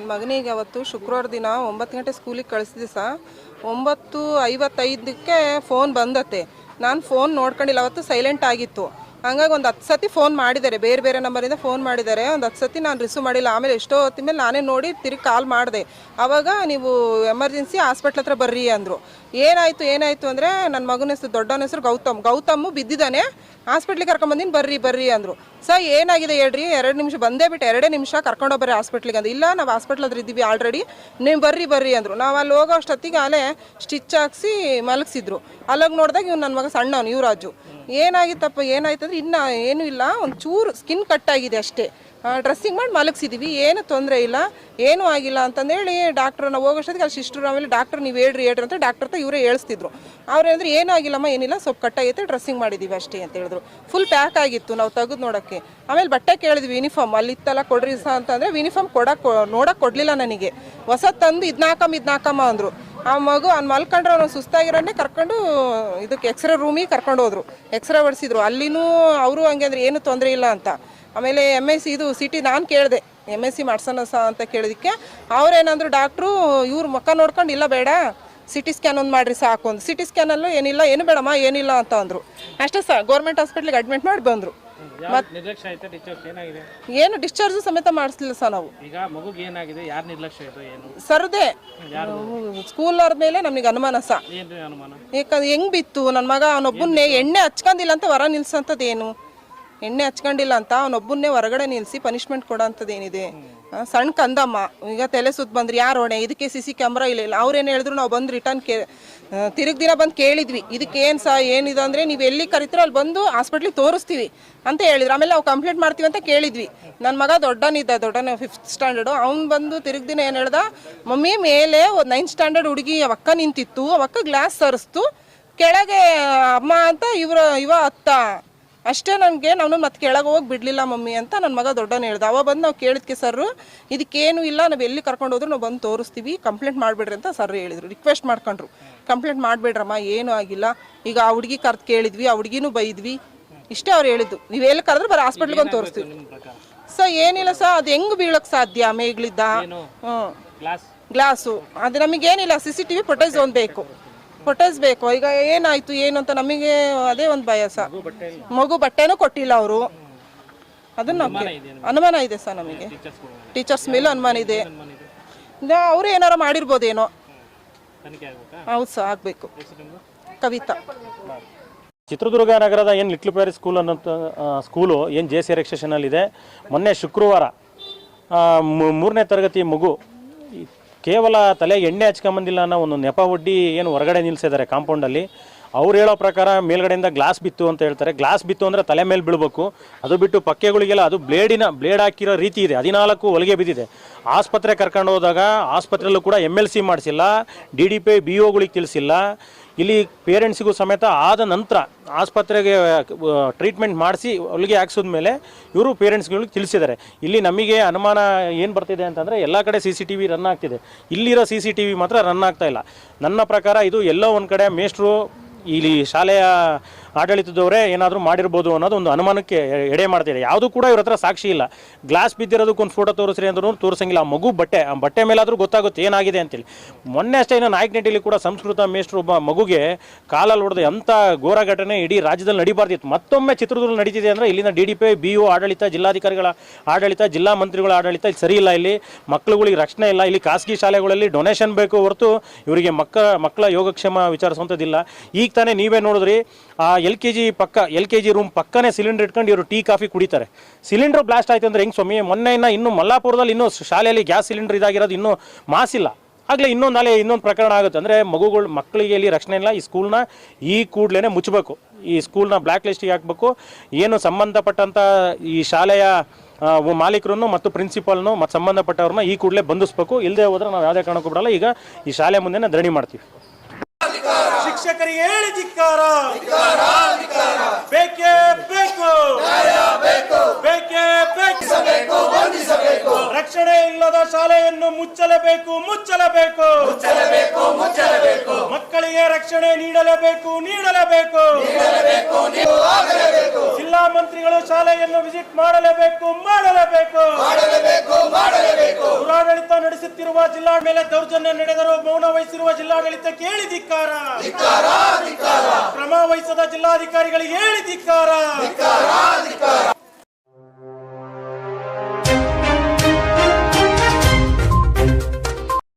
ನನ್ನ ಮಗನಿಗೆ ಅವತ್ತು ಶುಕ್ರವಾರ ದಿನ ಒಂಬತ್ತು ಗಂಟೆ ಸ್ಕೂಲಿಗೆ ಕಳಿಸಿದೆ ಸಹ ಒಂಬತ್ತು ಐವತ್ತೈದಕ್ಕೆ ಫೋನ್ ಬಂದತ್ತೆ. ನಾನು ಫೋನ್ ನೋಡ್ಕೊಂಡಿಲ್ಲ, ಅವತ್ತು ಸೈಲೆಂಟ್ ಆಗಿತ್ತು. ಹಂಗಾಗಿ ಒಂದು ಹತ್ತು ಸತಿ ಫೋನ್ ಮಾಡಿದ್ದಾರೆ, ಬೇರೆ ಬೇರೆ ನಂಬರಿಂದ ಫೋನ್ ಮಾಡಿದ್ದಾರೆ. ಒಂದು ಹತ್ತು ಸತಿ ನಾನು ರಿಸೀವ್ ಮಾಡಿಲ್ಲ, ಆಮೇಲೆ ಎಷ್ಟೋ ಹೊತ್ತಿನ ಮೇಲೆ ನಾನೇ ನೋಡಿ ತಿರುಗಿ ಕಾಲ್ ಮಾಡಿದೆ. ಆವಾಗ ನೀವು ಎಮರ್ಜೆನ್ಸಿ ಹಾಸ್ಪಿಟ್ಲ್ ಹತ್ರ ಬರ್ರಿ ಅಂದರು. ಏನಾಯಿತು ಏನಾಯಿತು ಅಂದರೆ ನನ್ನ ಮಗನ ಹೆಸರು, ದೊಡ್ಡವನ ಹೆಸರು ಗೌತಮ್. ಗೌತಮ್ ಬಿದ್ದಿದ್ದಾನೆ. ಹಾಸ್ಪಿಟ್ಲಿಗೆ ಕರ್ಕೊಂಬಂದಿನಿ, ಬರ್ರಿ ಬರ್ರಿ ಅಂದರು. ಸರ್, ಏನಾಗಿದೆ ಹೇಳ್ರಿ? ಎರಡು ನಿಮಿಷ ಬಂದೇ ಬಿಟ್ಟು ಎರಡೇ ನಿಮಿಷ ಕರ್ಕೊಂಡೋಗ್ಬರ್ರಿ ಹಾಸ್ಪಿಟ್ಲಿಗೆ ಅಂದ್ರೆ. ಇಲ್ಲ, ನಾವು ಹಾಸ್ಪಿಟ್ಲ್ ಹತ್ರ ಇದ್ದೀವಿ ಆಲ್ರೆಡಿ ನೀವು ಬರ್ರಿ ಬರ್ರಿ ಅಂದರು. ನಾವು ಅಲ್ಲಿ ಹೋಗೋ ಅಷ್ಟೊತ್ತಿಗೆ ಅಲ್ಲೇ ಸ್ಟಿಚ್ ಹಾಕ್ಸಿ ಮಲಗಿಸಿದ್ರು. ಅಲ್ಲಾಗ ನೋಡಿದಾಗ ಇವ್ನು ನನ್ನ ಮಗ ಸಣ್ಣವನು, ಯುವರಾಜು. ಏನಾಗಿತ್ತಪ್ಪ ಏನಾಯ್ತು ಅಂದ್ರೆ ಇನ್ನೂ ಏನೂ ಇಲ್ಲ ಒಂದು ಚೂರು ಸ್ಕಿನ್ ಕಟ್ ಆಗಿದೆ ಅಷ್ಟೇ. ಡ್ರೆಸ್ಸಿಂಗ್ ಮಾಡಿ ಮಲಗಿಸಿದ್ದೀವಿ ಏನು ತೊಂದರೆ ಇಲ್ಲ. ಏನೂ ಆಗಿಲ್ಲ ಅಂತಂದೇಳಿ ಡಾಕ್ಟ್ರ್ ನಾವು ಹೋಗೋಷ್ಟೊತ್ತಿಗೆ ಅಲ್ಲಿ ಸಿಸ್ಟರ್ ಆಮೇಲೆ ಡಾಕ್ಟರ್ ನೀವು ಹೇಳ್ರಿ ಹೇಳ್ರಿ ಅಂತ ಡಾಕ್ಟರ್ ಹತ್ರ ಇವರೇ ಹೇಳಿಸ್ತಿದ್ರು. ಅವ್ರು ಹೇಳಿದ್ರು, ಏನೂ ಆಗಿಲ್ಲಮ್ಮ, ಏನಿಲ್ಲ, ಸ್ವಲ್ಪ ಕಟ್ಟಾಗೈತೆ ಡ್ರೆಸ್ಸಿಂಗ್ ಮಾಡಿದ್ದೀವಿ ಅಷ್ಟೇ ಅಂತ ಹೇಳಿದ್ರು. ಫುಲ್ ಪ್ಯಾಕ್ ಆಗಿತ್ತು, ನಾವು ತೆಗೆದು ನೋಡೋಕ್ಕೆ. ಆಮೇಲೆ ಬಟ್ಟೆ ಕೇಳಿದ್ವಿ ಯೂನಿಫಾರ್ಮ್ ಅಲ್ಲಿ ಇತ್ತಲ್ಲ ಕೊಡ್ರಿ ಸಹ ಅಂತಂದರೆ ಯೂನಿಫಾರ್ಮ್ ಕೊಡಕ್ಕೆ ನೋಡೋಕೆ ಕೊಡಲಿಲ್ಲ ನನಗೆ. ಹೊಸ ತಂದು ಇದ್ನಾಕಮ್ಮ ಇದ್ನಾಕಮ್ಮ ಅಂದರು. ಆ ಮಗು ಅವ್ನು ಮಲ್ಕೊಂಡ್ರೆ ಅವ್ನು ಸುಸ್ತಾಗಿರೋನೇ ಕರ್ಕೊಂಡು ಇದಕ್ಕೆ ಎಕ್ಸ್ರೇ ರೂಮಿಗೆ ಕರ್ಕೊಂಡು ಹೋದ್ರು. ಎಕ್ಸ್ರೇ ಹೊಡಿಸಿದ್ರು. ಅಲ್ಲಿನೂ ಅವರು ಹಂಗೆ ಅಂದ್ರೆ ಏನು ತೊಂದರೆ ಇಲ್ಲ ಅಂತ. ಆಮೇಲೆ ಎಂ ಎಸ್ ಸಿ ಇದು ಸಿಟಿ ನಾನು ಕೇಳಿದೆ. ಎಂ ಎಸ್ ಸಿ ಮಾಡ್ಸೋಣ ಸಹ ಅಂತ ಕೇಳಿದಕ್ಕೆ ಅವ್ರೇನಂದ್ರು, ಡಾಕ್ಟ್ರು, ಇವ್ರ ಮುಖ ನೋಡ್ಕೊಂಡು ಇಲ್ಲ ಬೇಡ ಸಿಟಿ ಸ್ಕ್ಯಾನ್ ಒಂದು ಮಾಡಿರಿ ಸಾಕು ಒಂದು ಸಿಟಿ ಸ್ಕ್ಯಾನಲ್ಲೂ ಏನಿಲ್ಲ, ಏನು ಬೇಡಮ್ಮ, ಏನಿಲ್ಲ ಅಂತ ಅಂದರು. ಅಷ್ಟೇ ಸಹ ಗೌರ್ಮೆಂಟ್ ಹಾಸ್ಪಿಟ್ಲಿಗೆ ಅಡ್ಮಿಟ್ ಮಾಡಿ ಬಂದರು. ಯಾವ ನಿರ್ಲಕ್ಷ್ಯ ಆಯ್ತಾ? ಟೀಚರ್ಸ್ ಏನಾಗಿದೆ? ಏನು ಡಿಸ್ಚಾರ್ಜು ಸಮೇತ ಮಾಡಿಸ್ಲಿಲ್ಲ ಸರ್ ನಾವು. ಈಗ ಮಗುಗೆ ಏನಾಗಿದೆ? ಯಾರು ನಿರ್ಲಕ್ಷ್ಯ ಇದು ಏನು? ಸರ್ದೇ. ಸ್ಕೂಲ್ ಅವ್ರ ಮೇಲೆ ನಮಗೆ ಅನುಮಾನ ಏನ್ರಿ ಅನುಮಾನ? ಯಾಕಂದ್ರೆ ಹೆಂಗ್ ಬಿತ್ತು? ನನ್ನ ಮಗ ಅವನೊಬ್ಬನ್ನೇ ಎಣ್ಣೆ ಹಚ್ಕೊಂಡಿಲ್ಲ ಅಂತ ಹೊರ ನಿಲ್ಸಂತದೇನು ಏನು ಎಣ್ಣೆ ಹಚ್ಕೊಂಡಿಲ್ಲ ಅಂತ ಅವನೊಬ್ಬನ್ನೇ ಹೊರಗಡೆ ನಿಲ್ಸಿ ಪನಿಷ್ಮೆಂಟ್ ಕೊಡೋಂಥದ್ದು ಏನಿದೆ ಸಣ್ಣ ಕಂದಮ್ಮ, ಈಗ ತಲೆ ಸುತ್ತ ಬಂದ್ರಿ ಯಾರು ಹೊಣೆ? ಇದಕ್ಕೆ ಸಿ ಸಿ ಕ್ಯಾಮ್ರಾ ಇಲ್ಲ. ಇಲ್ಲ ಅವ್ರೇನು ಹೇಳಿದ್ರು ನಾವು ಬಂದು ರಿಟರ್ನ್ ಕೇ ತಿರುಗ್ ದಿನ ಬಂದು ಕೇಳಿದ್ವಿ. ಇದಕ್ಕೆ ಏನು ಸಹ ಏನಿದೆ ಅಂದರೆ ನೀವು ಎಲ್ಲಿ ಕರಿತೀರೋ ಅಲ್ಲಿ ಬಂದು ಹಾಸ್ಪಿಟ್ಲಿಗೆ ತೋರಿಸ್ತೀವಿ ಅಂತ ಹೇಳಿದ್ರು. ಆಮೇಲೆ ನಾವು ಕಂಪ್ಲೇಂಟ್ ಮಾಡ್ತೀವಿ ಅಂತ ಕೇಳಿದ್ವಿ. ನನ್ನ ಮಗ ದೊಡ್ಡನಿದ್ದ, ದೊಡ್ಡನ ಫಿಫ್ತ್ ಸ್ಟ್ಯಾಂಡರ್ಡು ಅವ್ನು ಬಂದು ತಿರುಗ್ ದಿನ ಏನು ಹೇಳ್ದ, ಮಮ್ಮಿ, ಮೇಲೆ ಒಂದು ನೈನ್ತ್ ಸ್ಟ್ಯಾಂಡರ್ಡ್ ಹುಡುಗಿ ಅವಕ್ಕ ನಿಂತಿತ್ತು. ಅವಕ್ಕ ಗ್ಲಾಸ್ ಸರಿಸ್ತು. ಕೆಳಗೆ ಅಮ್ಮ ಅಂತ ಇವರು, ಇವ ಅತ್ತ. ಅಷ್ಟೇ ನನಗೆ ನಾನು ಮತ್ತೆ ಕೆಳಗೆ ಹೋಗಿ ಬಿಡಲಿಲ್ಲ ಮಮ್ಮಿ ಅಂತ ನನ್ನ ಮಗ ದೊಡ್ಡನ ಹೇಳ್ದ. ಅವ ಬಂದು ನಾವು ಕೇಳಿದ್ಕೆ ಸರ್ ಇದಕ್ಕೇನು ಇಲ್ಲ ನಾವು ಎಲ್ಲಿ ಕರ್ಕೊಂಡು ಹೋದ್ರು ನಾವು ಬಂದು ತೋರಿಸ್ತೀವಿ ಕಂಪ್ಲೇಂಟ್ ಮಾಡಿಬಿಡ್ರಿ ಅಂತ ಸರ್ ಹೇಳಿದ್ರು. ರಿಕ್ವೆಸ್ಟ್ ಮಾಡ್ಕೊಂಡ್ರು. ಕಂಪ್ಲೇಂಟ್ ಮಾಡಬೇಡ್ರಮ್ಮ ಏನೂ ಆಗಿಲ್ಲ. ಈಗ ಆ ಹುಡುಗಿ ಕರ್ದು ಕೇಳಿದ್ವಿ ಆ ಹುಡುಗಿನೂ ಬೈದ್ವಿ. ಇಷ್ಟೇ ಅವ್ರು ಹೇಳಿದ್ದು. ನೀವು ಎಲ್ಲಿ ಕರೆದ್ರೆ ಬರೋ ಹಾಸ್ಪಿಟ್ಲಿಗೆ ಬಂದು ತೋರಿಸ್ತೀವಿ. ಸರ್ ಏನಿಲ್ಲ ಸರ್ ಅದು ಹೆಂಗ್ ಬೀಳಕ್ಕೆ ಸಾಧ್ಯ? ಮೇಗ್ಲಿದ್ದ? ಹ್ಞೂ ಗ್ಲಾಸು? ಅದು ನಮಗೇನಿಲ್ಲ C C T V footage ಒಂದು ಬೇಕು. ಫುಟೇಜ್ ಬೇಕು ಈಗ ಏನಾಯ್ತು ಏನು ಅಂತ ನಮಗೆ ಅದೇ ಒಂದು ಬಯಸ ಸರ್ ಮಗು ಬಟ್ಟೆನೂ ಕೊಟ್ಟಿಲ್ಲ ಅವರು. ಅದನ್ನ ಅನುಮಾನ ಇದೆ ಸರ್ ನಮಗೆ. ಟೀಚರ್ಸ್ ಮೇಲೂ ಅನುಮಾನ ಇದೆ. ಅವರು ಏನಾರ ಮಾಡಿರ್ಬೋದೇನೋ. ಹೌದು ಸರ್ ಆಗಬೇಕು. ಕವಿತಾ. ಚಿತ್ರದುರ್ಗ ನಗರದ ಏನು ಲಿಟ್ಲ್ ಪ್ಯಾರಿ ಸ್ಕೂಲ್ ಅನ್ನೋಂಥ ಸ್ಕೂಲು ಏನು ಜೆ ಸಿ ಇದೆ. ಮೊನ್ನೆ ಶುಕ್ರವಾರ ಮೂರನೇ ತರಗತಿ ಮಗು ಈ ಕೇವಲ ತಲೆಗೆ ಎಣ್ಣೆ ಹಚ್ಕೊಂಬಂದಿಲ್ಲ ಅನ್ನೋ ಒಂದು ನೆಪ ಒಡ್ಡಿ ಏನು ಹೊರಗಡೆ ನಿಲ್ಸಿದ್ದಾರೆ ಕಾಂಪೌಂಡಲ್ಲಿ. ಅವ್ರು ಹೇಳೋ ಪ್ರಕಾರ ಮೇಲ್ಗಡೆಯಿಂದ ಗ್ಲಾಸ್ ಬಿತ್ತು ಅಂತ ಹೇಳ್ತಾರೆ. ಗ್ಲಾಸ್ ಬಿತ್ತು ಅಂದರೆ ತಲೆ ಮೇಲೆ ಬೀಳಬೇಕು. ಅದು ಬಿಟ್ಟು ಪಕ್ಕೆಗಳಿಗೆಲ್ಲ ಅದು ಬ್ಲೇಡಿನ, ಬ್ಲೇಡ್ ಹಾಕಿರೋ ರೀತಿ ಇದೆ. ಹದಿನಾಲ್ಕು ಹೊಲಿಗೆ ಬಿದ್ದಿದೆ. ಆಸ್ಪತ್ರೆ ಕರ್ಕೊಂಡು ಹೋದಾಗ ಆಸ್ಪತ್ರೆಯಲ್ಲೂ ಕೂಡ ಎಂ ಎಲ್ ಸಿ ಮಾಡಿಸಿಲ್ಲ. ಡಿ ಡಿ ಪಿ ಬಿ ಒಗಳಿಗೆ ತಿಳಿಸಿಲ್ಲ. ಇಲ್ಲಿ ಪೇರೆಂಟ್ಸಿಗೂ ಸಮೇತ ಆದ ನಂತರ ಆಸ್ಪತ್ರೆಗೆ ಟ್ರೀಟ್ಮೆಂಟ್ ಮಾಡಿಸಿ ಹೊಲಿಗೆ ಹಾಕ್ಸಿದ ಮೇಲೆ ಇವರು ಪೇರೆಂಟ್ಸ್ಗಳಿಗೆ ತಿಳಿಸಿದ್ದಾರೆ. ಇಲ್ಲಿ ನಮಗೆ ಅನುಮಾನ ಏನು ಬರ್ತಿದೆ ಅಂತಂದರೆ ಎಲ್ಲ ಕಡೆ C C T V run ಆಗ್ತಿದೆ. ಇಲ್ಲಿರೋ ಸಿ ಸಿ ಟಿ ವಿ ಮಾತ್ರ ರನ್ ಆಗ್ತಾ ಇಲ್ಲ. ನನ್ನ ಪ್ರಕಾರ ಇದು ಎಲ್ಲೋ ಒಂದು ಕಡೆ ಮೇಷ್ಟ್ರು ಇಲ್ಲಿ ಶಾಲೆಯ ಆಡಳಿತದವರೇ ಏನಾದರೂ ಮಾಡಿರ್ಬೋದು ಅನ್ನೋದು ಒಂದು ಅನುಮಾನಕ್ಕೆ ಎಡೆ ಮಾಡ್ತಿದೆ. ಯಾವುದು ಕೂಡ ಇವ್ರ ಹತ್ರ ಸಾಕ್ಷಿ ಇಲ್ಲ. ಗ್ಲಾಸ್ ಬಿದ್ದಿರೋದಕ್ಕೆ ಒಂದು ಫೋಟೋ ತೋರಿಸ್ರಿ ಅಂದ್ರೂ ತೋರಿಸಂಗಿಲ್ಲ. ಆ ಮಗು ಬಟ್ಟೆ, ಆ ಬಟ್ಟೆ ಮೇಲಾದರೂ ಗೊತ್ತಾಗುತ್ತೆ ಏನಾಗಿದೆ ಅಂತೇಳಿ ಮೊನ್ನೆ ಅಷ್ಟೇ ಇನ್ನು ನಾಯಕನಹಟ್ಟಿಯಲ್ಲಿ ಕೂಡ ಸಂಸ್ಕೃತ ಮೇಷ್ಟ್ರು ಒಬ್ಬ ಮಗುಗೆ ಕಾಲಲ್ಲಿ ಹೊಡೆದ ಎಂಥ ಘೋರ ಘಟನೆ ಇಡೀ ರಾಜ್ಯದಲ್ಲಿ ನಡಿಬಾರ್ದಿತ್ತು. ಮತ್ತೊಮ್ಮೆ ಚಿತ್ರದುರ್ಗ ನಡೀತಿದೆ ಅಂದರೆ ಇಲ್ಲಿನ D D P, B O ಆಡಳಿತ, ಜಿಲ್ಲಾಧಿಕಾರಿಗಳ ಆಡಳಿತ, ಜಿಲ್ಲಾ ಮಂತ್ರಿಗಳ ಆಡಳಿತ ಇಲ್ಲಿ ಸರಿ ಇಲ್ಲ. ಇಲ್ಲಿ ಮಕ್ಕಳುಗಳಿಗೆ ರಕ್ಷಣೆ ಇಲ್ಲ. ಇಲ್ಲಿ ಖಾಸಗಿ ಶಾಲೆಗಳಲ್ಲಿ ಡೊನೇಷನ್ ಬೇಕು ಹೊರತು ಇವರಿಗೆ ಮಕ್ಕಳ ಮಕ್ಕಳ ಯೋಗಕ್ಷೇಮ ವಿಚಾರಿಸುವಂಥದ್ದಿಲ್ಲ. ಈಗ ತಾನೇ ನೀವೇ ನೋಡಿದ್ರಿ, ಆ ಎಲ್ ಕೆ ಜಿ ಪಕ್ಕ ಎಲ್ ಕೆ ಜಿ ರೂಮ್ ಪಕ್ಕನೇ ಸಿಲಿಂಡರ್ ಇಟ್ಕೊಂಡು ಇವರು ಟೀ, ಕಾಫಿ ಕುಡಿತಾರೆ. ಸಿಲಿಂಡರ್ ಬ್ಲಾಸ್ಟ್ ಆಯ್ತು ಅಂದ್ರೆ ಹೆಂಗೆ ಸ್ವಾಮಿ? ಮೊನ್ನೆ ಇನ್ನು ಇನ್ನು ಮಲ್ಲಾಪುರದಲ್ಲಿ ಇನ್ನೂ ಶಾಲೆಯಲ್ಲಿ ಗ್ಯಾಸ್ ಸಿಲಿಂಡರ್ ಇದಾಗಿರೋದು ಇನ್ನೂ ಮಾಸಿಲ್ಲ. ಆಗಲೇ ಇನ್ನೊಂದು ಅಲೆ ಇನ್ನೊಂದು ಪ್ರಕರಣ ಆಗುತ್ತೆ. ಅಂದರೆ ಮಗುಗಳು ಮಕ್ಕಳಿಗೆ ಇಲ್ಲಿ ರಕ್ಷಣೆ ಇಲ್ಲ. ಈ ಸ್ಕೂಲ್ನ ಈ ಕೂಡಲೇ ಮುಚ್ಚಬೇಕು. ಈ ಸ್ಕೂಲ್ನ ಬ್ಲ್ಯಾಕ್ ಲಿಸ್ಟಿಗೆ ಹಾಕ್ಬೇಕು. ಏನು ಸಂಬಂಧಪಟ್ಟಂಥ ಈ ಶಾಲೆಯ ಮಾಲೀಕರನ್ನು ಮತ್ತು ಪ್ರಿನ್ಸಿಪಾಲ್ನು ಮತ್ತು ಸಂಬಂಧಪಟ್ಟವ್ರನ್ನ ಈ ಕೂಡಲೇ ಬಂಧಿಸಬೇಕು. ಇಲ್ಲದೆ ಹೋದ್ರೆ ನಾವು ಯಾವುದೇ ಕಾರಣಕ್ಕೂ ಬಿಡಲ್ಲ. ಈಗ ಈ ಶಾಲೆ ಮುಂದೆ ಧರಣಿ ಮಾಡ್ತೀವಿ. ಶಿಕ್ಷಕರಿಗೆ ಹೇಳಿ ಧಿಕ್ಕಾರ ಬೇಕೇ ಬೇಕು ಬೇಕೇ ಬೇಕು ರಕ್ಷಣೆ ಇಲ್ಲದ ಶಾಲೆಯನ್ನು ಮುಚ್ಚಲಬೇಕು. ಮುಚ್ಚಲಬೇಕು ಮಕ್ಕಳಿಗೆ ರಕ್ಷಣೆ ನೀಡಲೇಬೇಕು ನೀಡಲೇಬೇಕು. ಜಿಲ್ಲಾ ಮಂತ್ರಿಗಳು ಶಾಲೆಯನ್ನು ವಿಸಿಟ್ ಮಾಡಲೇಬೇಕು ಮಾಡಲೇಬೇಕು. ಪುರಾಡಳಿತ ನಡೆಸುತ್ತಿರುವ ಜಿಲ್ಲಾ ಮೇಲೆ ದೌರ್ಜನ್ಯ ನಡೆದರೂ ಮೌನ ವಹಿಸಿರುವ ಜಿಲ್ಲಾಡಳಿತಕ್ಕೆ ಹೇಳಿ ಧಿಕ್ಕಾರ. ಕ್ರಮ ವಹಿಸದ ಜಿಲ್ಲಾಧಿಕಾರಿಗಳಿಗೆ ಹೇಳಿ ಧಿಕ್ಕಾರ.